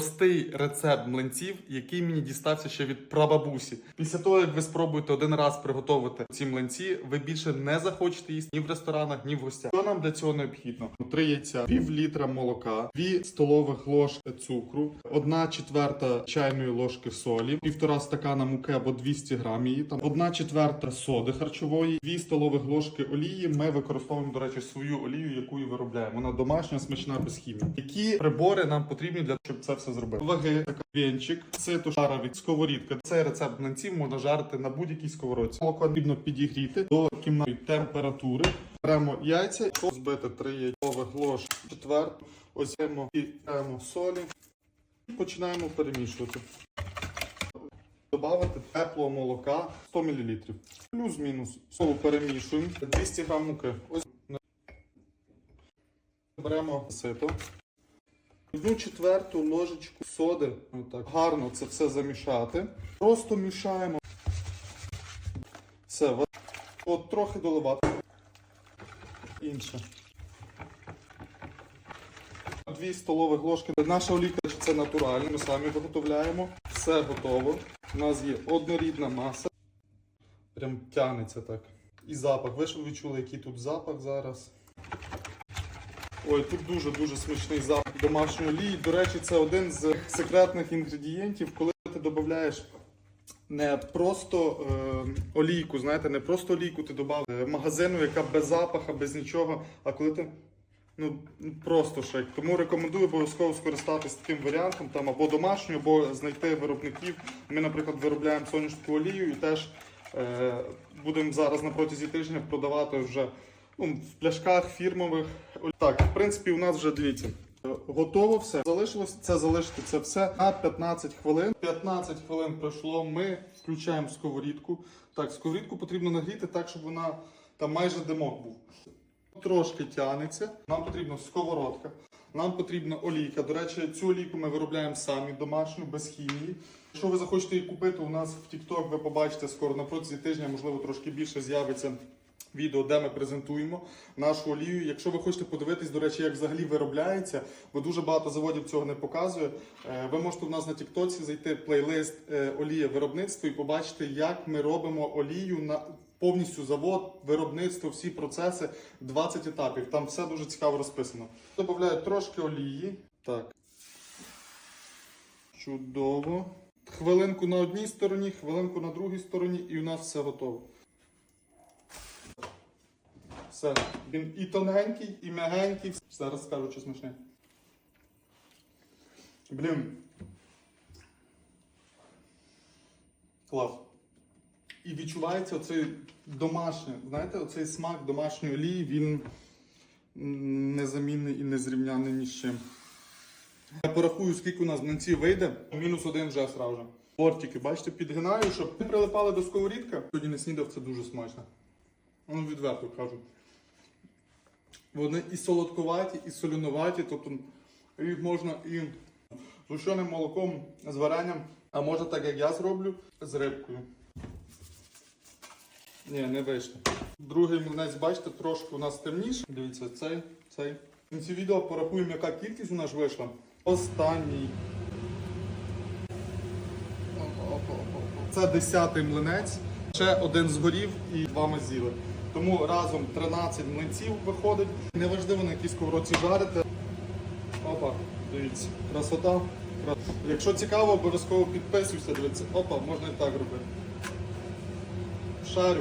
Простий рецепт млинців, який мені дістався ще від прабабусі. Після того, як ви спробуєте один раз приготувати ці млинці, ви більше не захочете їсти ні в ресторанах, ні в гостях. Що нам для цього необхідно? Три яйця, пів літра молока, дві столових ложки цукру, одна четверта чайної ложки солі, півтора стакана муки або 200 грам її, там одна четверта соди харчової, дві столових ложки олії. Ми використовуємо, до речі, свою олію, яку і виробляємо. Вона домашня, смачна без хімії. Які прибори нам потрібні для щоб це все зробити? Ваги, така вінчик, сито шарові, сковорідка. Цей рецепт млинців можна жарити на будь-якій сковородці. Молоко потрібно підігріти до кімнатної температури. Беремо яйця, збити три яйцових ложки, четверту, беремо і беремо солі починаємо перемішувати. Добавити теплого молока 100 мл. Плюс-мінус. Солу перемішуємо. 200 г муки. Ось беремо сито. Одну четверту ложечку соди. Отак. Гарно це все замішати. Просто мішаємо. Все, от, трохи доливати. Інше. Дві столових ложки. Наша олійка це натуральна, ми самі виготовляємо. Все готово. У нас є однорідна маса. Прям тягнеться так. І запах. Ви ж відчули, який тут запах зараз. Ой, тут дуже-дуже смачний запах домашньої олії. До речі, це один з секретних інгредієнтів, коли ти додаєш не просто е, олійку, знаєте, не просто олійку ти додав е, магазину, яка без запаха, без нічого, а коли ти. Ну, просто шик. Тому рекомендую обов'язково скористатися таким варіантом, там або домашню, або знайти виробників. Ми, наприклад, виробляємо соняшку олію і теж е, будемо зараз на протязі тижня продавати вже ну, в пляшках фірмових. Так, в принципі, у нас вже дивіться. е, Готово все. Залишилось це залишити це все на 15 хвилин. 15 хвилин пройшло. Ми включаємо сковорідку. Так, сковорідку потрібно нагріти так, щоб вона там майже димок був. Трошки тягнеться. Нам потрібна сковородка. Нам потрібна олійка. До речі, цю олійку ми виробляємо самі домашню, без хімії. Якщо ви захочете її купити, у нас в TikTok ви побачите скоро на протязі тижня, можливо, трошки більше з'явиться відео, де ми презентуємо нашу олію. Якщо ви хочете подивитись, до речі, як взагалі виробляється, бо дуже багато заводів цього не показує. е, Ви можете у нас на TikTok зайти плейлист е, олія виробництво і побачити, як ми робимо олію на повністю завод, виробництво, всі процеси, 20 етапів. Там все дуже цікаво розписано. Добавляю трошки олії. Так. Чудово. Хвилинку на одній стороні, хвилинку на другій стороні, і у нас все готово. Все. Він і тоненький, і м'ягенький. Зараз скажу, що смачне. Блін. Клас. І відчувається оцей домашній, знаєте, оцей смак домашньої олії, він незамінний і незрівняний ні з чим. Я порахую, скільки у нас млинців вийде. Мінус один вже сразу. же. Бортики, бачите, підгинаю, щоб не прилипали до сковорідка. Сьогодні не снідав, це дуже смачно. Ну, відверто кажу. Вони і солодкуваті, і солюнуваті, тобто їх можна і з гущеним молоком, з варенням, а можна так, як я зроблю, з рибкою. Ні, не вийшло. Другий млинець, бачите, трошки у нас темніше. Дивіться, цей, цей. В кінці відео порахуємо, яка кількість у нас вийшла. Останній. Це десятий млинець. Ще один згорів і два ми з'їли. Тому разом 13 млинців виходить. Неважливо на якій сковородці жарите. Опа, дивіться, красота. Якщо цікаво, обов'язково підписуйся, дивіться. Опа, можна і так робити. Шарю.